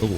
아이고.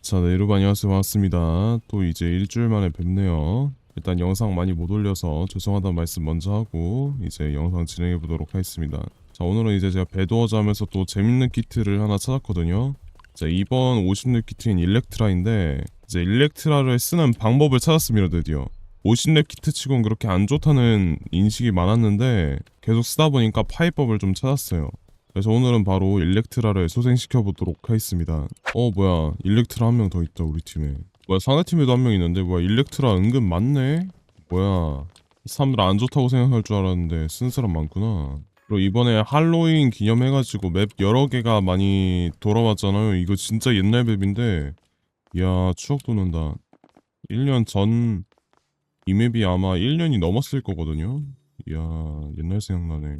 자, 네, 여러분 안녕하세요. 반갑습니다. 또 이제 일주일 만에 뵙네요. 일단 영상 많이 못 올려서 죄송하다는 말씀 먼저 하고 이제 영상 진행해 보도록 하겠습니다. 자, 오늘은 이제 제가 배도어자 하면서 또 재밌는 키트를 하나 찾았거든요. 자, 이번 50렙 키트인 일렉트라인데 이제 일렉트라를 쓰는 방법을 찾았습니다, 드디어. 50렙 키트 치곤 그렇게 안 좋다는 인식이 많았는데 계속 쓰다 보니까 파이법을 좀 찾았어요. 그래서 오늘은 바로 일렉트라를 소생시켜 보도록 하겠습니다. 어 뭐야 일렉트라 한 명 더 있다 우리 팀에. 뭐야 상대팀에도 한 명 있는데 뭐야 일렉트라 은근 많네. 뭐야 사람들 안 좋다고 생각할 줄 알았는데 쓴 사람 많구나. 그리고 이번에 할로윈 기념해가지고 맵 여러 개가 많이 돌아왔잖아요. 이거 진짜 옛날 맵인데 이야 추억 돋는다. 1년 전 이 맵이 아마 1년이 넘었을 거거든요. 이야 옛날 생각나네.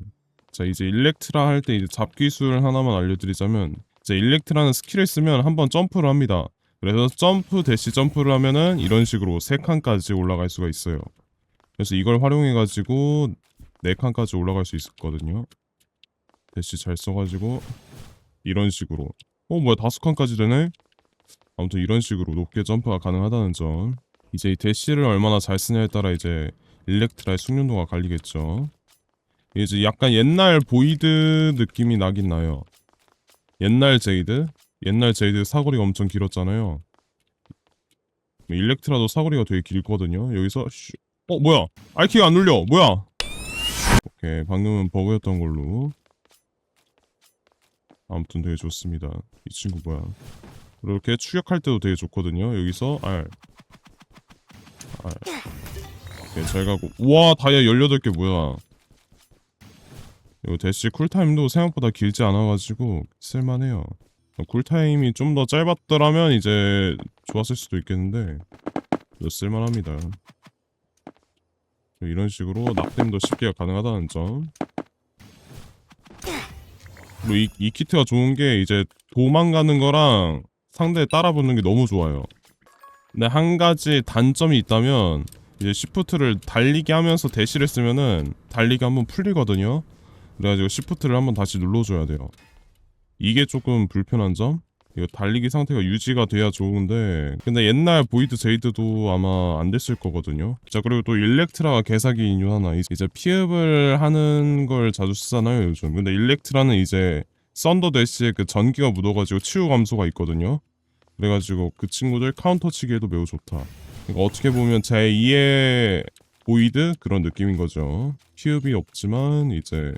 자 이제 일렉트라 할 때 이제 잡기술 하나만 알려드리자면 이제 일렉트라는 스킬을 쓰면 한번 점프를 합니다. 그래서 점프 대시 점프를 하면은 이런 식으로 세 칸까지 올라갈 수가 있어요. 그래서 이걸 활용해 가지고 네 칸까지 올라갈 수 있었거든요. 대시 잘 써가지고 이런 식으로 어 뭐야 다섯 칸까지 되네? 아무튼 이런 식으로 높게 점프가 가능하다는 점. 이제 이 대시를 얼마나 잘 쓰냐에 따라 이제 일렉트라의 숙련도가 갈리겠죠. 이제 약간 옛날 보이드 느낌이 나긴 나요. 옛날 제이드? 옛날 제이드 사거리가 엄청 길었잖아요. 일렉트라도 사거리가 되게 길거든요. 여기서 슈... 어 뭐야? 알키가 안 눌려. 뭐야? 오케이 방금은 버그였던 걸로. 아무튼 되게 좋습니다. 이 친구 뭐야? 이렇게 추격할 때도 되게 좋거든요. 여기서 R. R. 오케이 잘 가고. 와 다이아 18개 뭐야? 이거 대시 쿨타임도 생각보다 길지 않아가지고 쓸만해요. 쿨타임이 좀 더 짧았더라면 이제 좋았을 수도 있겠는데 쓸만합니다. 이런 식으로 낙뎀도 쉽게 가능하다는 점. 그리고 이, 이 키트가 좋은 게 이제 도망가는 거랑 상대 따라붙는 게 너무 좋아요. 근데 한 가지 단점이 있다면 이제 시프트를 달리기 하면서 대시를 쓰면은 달리기 한번 풀리거든요. 그래가지고 시프트를 한번 다시 눌러줘야 돼요. 이게 조금 불편한 점? 이거 달리기 상태가 유지가 돼야 좋은데 근데 옛날 보이드 제이드도 아마 안 됐을 거거든요. 자 그리고 또 일렉트라가 개사기 인유 하나 이제 피읍을 하는 걸 자주 쓰잖아요 요즘. 근데 일렉트라는 이제 썬더 대시에 그 전기가 묻어가지고 치유 감소가 있거든요. 그래가지고 그 친구들 카운터 치기에도 매우 좋다. 그러니까 어떻게 보면 제 2의 보이드 그런 느낌인 거죠. 피읍이 없지만 이제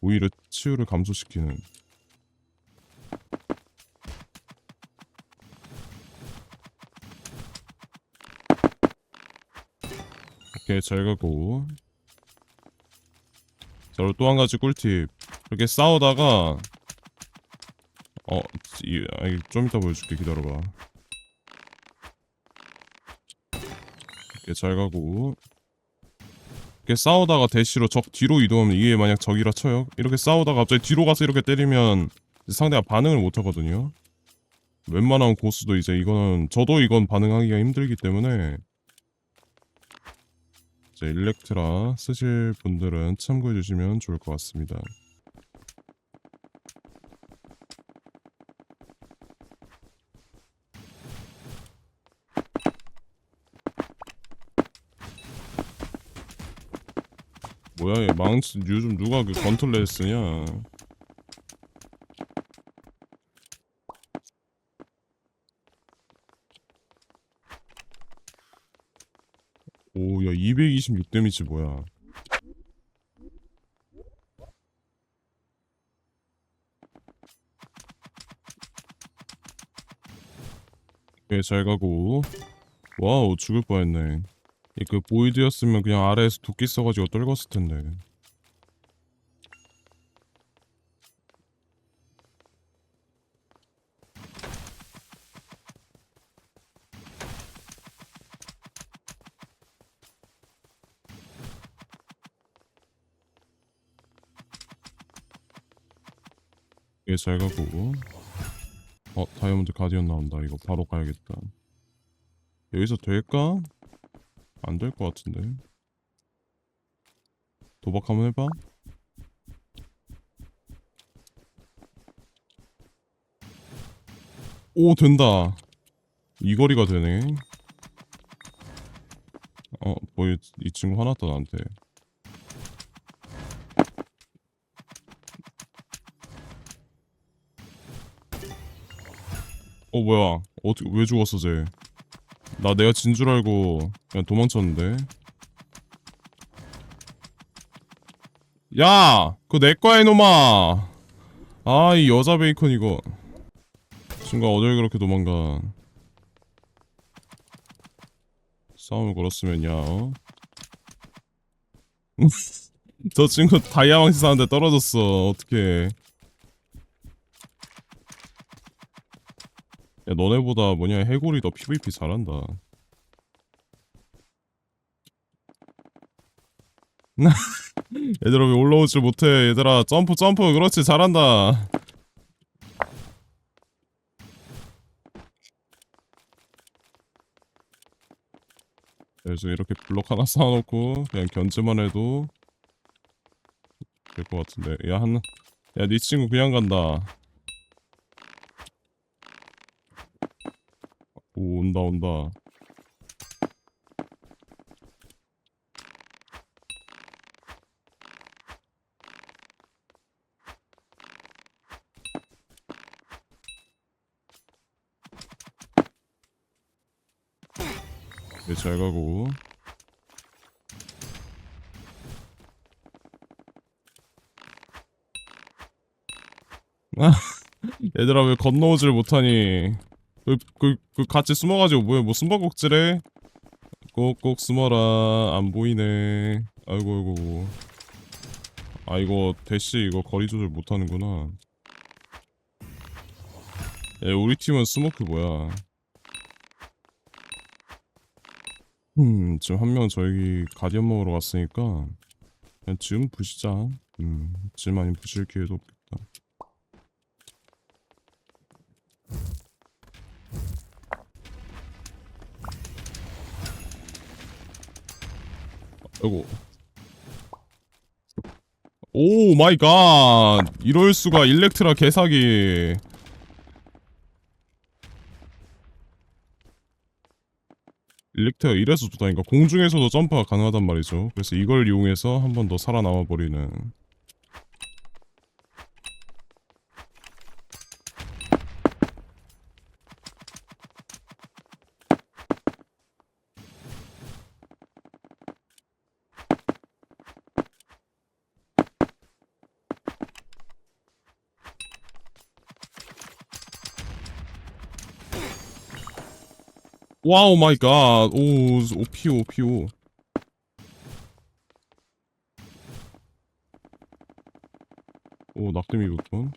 오히려 치유를 감소시키는. 오케이 잘 가고. 자 그리고 또 한 가지 꿀팁. 이렇게 싸우다가 어, 이, 아니, 좀 이따 보여줄게. 기다려봐. 이렇게 잘 가고 이렇게 싸우다가 대시로 적 뒤로 이동하면 이게 만약 적이라 쳐요? 이렇게 싸우다가 갑자기 뒤로 가서 이렇게 때리면 상대가 반응을 못 하거든요. 웬만한 고수도 이제 이거는 저도 이건 반응하기가 힘들기 때문에 이제 일렉트라 쓰실 분들은 참고해 주시면 좋을 것 같습니다 뭐야 얘 망치 요즘 누가 그 건틀렛 쓰냐? 오야 226 데미지 뭐야? 예, 잘 가고. 와우 죽을 뻔했네. 이 그 보이드였으면 그냥 아래에서 도끼 써가지고 떨궜을 텐데. 예, 잘 가고. 어, 다이아몬드 가디언 나온다. 이거 바로 가야겠다. 여기서 될까? 안 될 것 같은데. 도박 한번 해봐. 오 된다. 이 거리가 되네. 어 뭐 이 친구 화났다 나한테. 어 뭐야. 어떻게 왜 죽었어 쟤 나 내가 진 줄 알고 그냥 도망쳤는데. 야! 그거 내 거야 이놈아! 아 이 여자 베이컨 이거. 친구가 어딜 그렇게 도망가. 싸움을 걸었으면 야 어? 저 친구 다이아망치 사는데 떨어졌어. 어떡해 야 너네보다 뭐냐 해골이 더 PVP 잘한다. 얘들아 왜 올라오질 못해? 얘들아 점프 점프. 그렇지 잘한다. 그래서 이렇게 블럭 하나 쌓아놓고 그냥 견제만 해도 될 것 같은데. 야한야네 친구 그냥 간다 오 온다 온다. 네, 잘 가고. 아, 얘들아 왜 건너오질 못하니 그, 그, 그 같이 숨어가지고 뭐야 뭐 숨바꼭질해? 꼭꼭 숨어라. 안 보이네. 아이고 아이고 아 이거 대시 이거 거리 조절 못하는구나. 야 우리 팀은 스모크 뭐야? 음 지금 한 명 저기 가디언 먹으러 갔으니까 그냥 지금 부시자. 음 지금 아니면 부실 기회도 없겠다 아이고. 오 마이 갓. 이럴 수가 일렉트라 개사기. 일렉트가 이래서 좋다니까. 공중에서도 점프가 가능하단 말이죠. 그래서 이걸 이용해서 한 번 더 살아남아 버리는 와우 마이 갓. 오, 오피오, 오피오. 오, 낙dem이 붙군.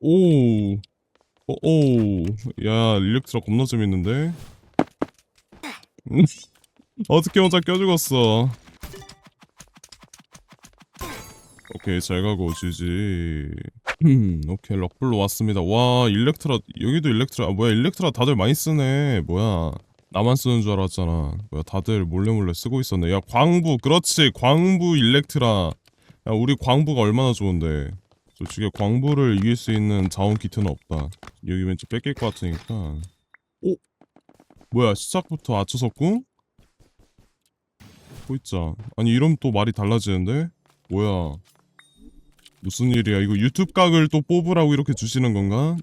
오. 오, 오. 야, 일렉트라 겁나 재밌는데? 음. 어떻게 혼자 껴 죽었어. 오케이, 잘 가고, 지지. 음, 오케이 럭블로 왔습니다. 와 일렉트라 여기도 일렉트라 아, 뭐야 일렉트라 다들 많이 쓰네. 뭐야 나만 쓰는 줄 알았잖아. 뭐야 다들 몰래 몰래 쓰고 있었네. 야 광부 그렇지 광부 일렉트라. 야 우리 광부가 얼마나 좋은데. 솔직히 광부를 이길 수 있는 자원 키트는 없다. 여기 왠지 뺏길 것 같으니까. 오 뭐야 시작부터 아처섰고? 호있자 아니 이러면 또 말이 달라지는데? 뭐야 무슨 일이야 이거 유튜브 각을 또 뽑으라고 이렇게 주시는 건가?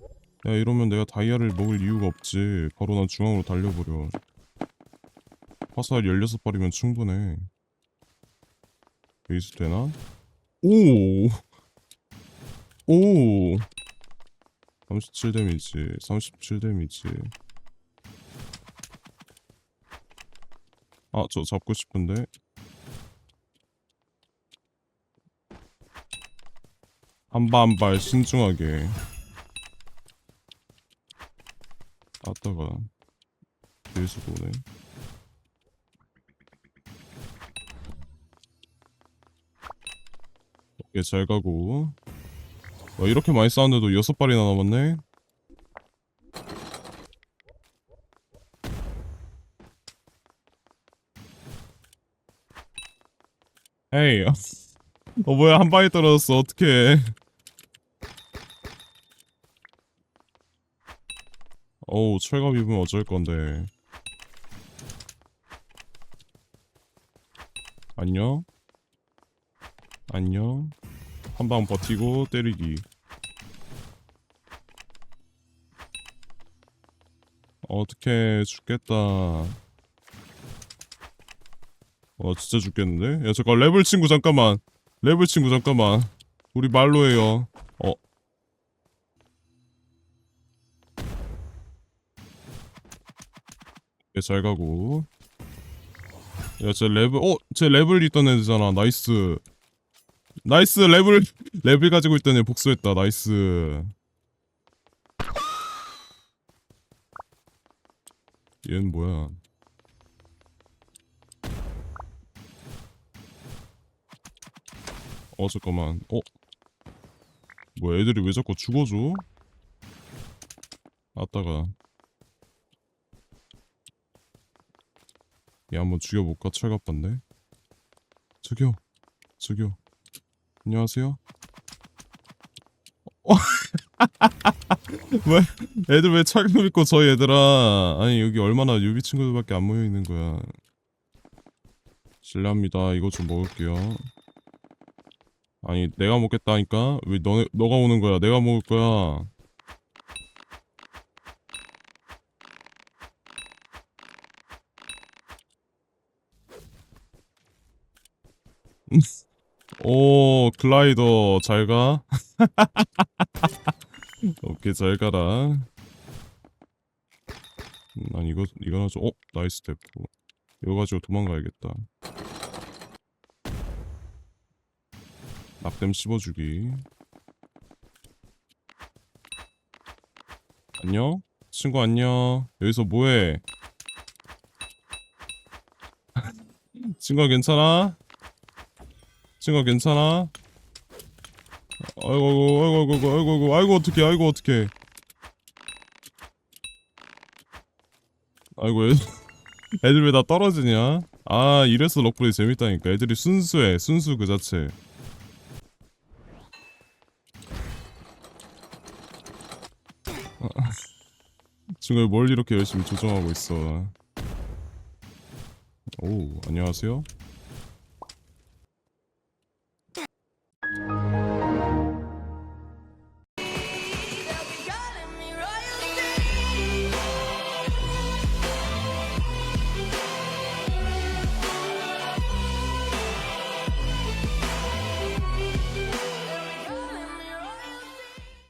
야 이러면 내가 다이아를 먹을 이유가 없지 바로 난 중앙으로 달려버려 화살 16발이면 충분해 베이스 되나? 오! 오! 37 데미지 37 데미지 아 저 잡고 싶은데 한 발 한 발 신중하게. 아따가. 뒤에서 보네. 오케이 잘 가고. 와, 이렇게 많이 싸웠는데도 여섯 발이나 남았네? 에이 어 뭐야 한 방에 떨어졌어. 어떡해. 어우 철갑 입으면 어쩔 건데. 안녕? 안녕? 한 방 버티고 때리기. 어떻게 죽겠다. 와 진짜 죽겠는데? 야 잠깐 레벨 친구 잠깐만. 레벨 친구 잠깐만. 우리 말로 해요. 어. 예, 잘 가고. 야쟤 레벨 어? 쟤 레벨 있던 애잖아. 나이스. 나이스 레벨 레벨 가지고 있던 애 복수했다. 나이스. 얘는 뭐야 어 잠깐만. 어? 뭐야 애들이 왜 자꾸 죽어줘? 아따가. 얘 한번 죽여볼까? 철갑반데? 저기요 저기요 안녕하세요. 어? 왜? 애들 왜 철갑 입고 저 얘들아? 아니 여기 얼마나 유비 친구들밖에 안 모여 있는 거야. 실례합니다. 이거 좀 먹을게요 아니 내가 먹겠다니까? 왜너 너가 오는 거야? 내가 먹을 거야. 오 글라이더 잘가? 오케이 잘 가라. 음, 난 이거 이거 하죠 어 나이스 대포 이거 가지고 도망가야겠다 낙뎀 씹어주기. 안녕? 친구 안녕. 여기서 뭐해? 친구야 괜찮아? 친구야 괜찮아? 아이고 아이고 아이고 아이고 아이고 아이고 아이고 어떡해 아이고 어떡해. 아이고 애, 애들 왜 다 떨어지냐? 아 이래서 럭블이 재밌다니까. 애들이 순수해 순수 그 자체 친구야 뭘 이렇게 열심히 조정하고 있어? 오 안녕하세요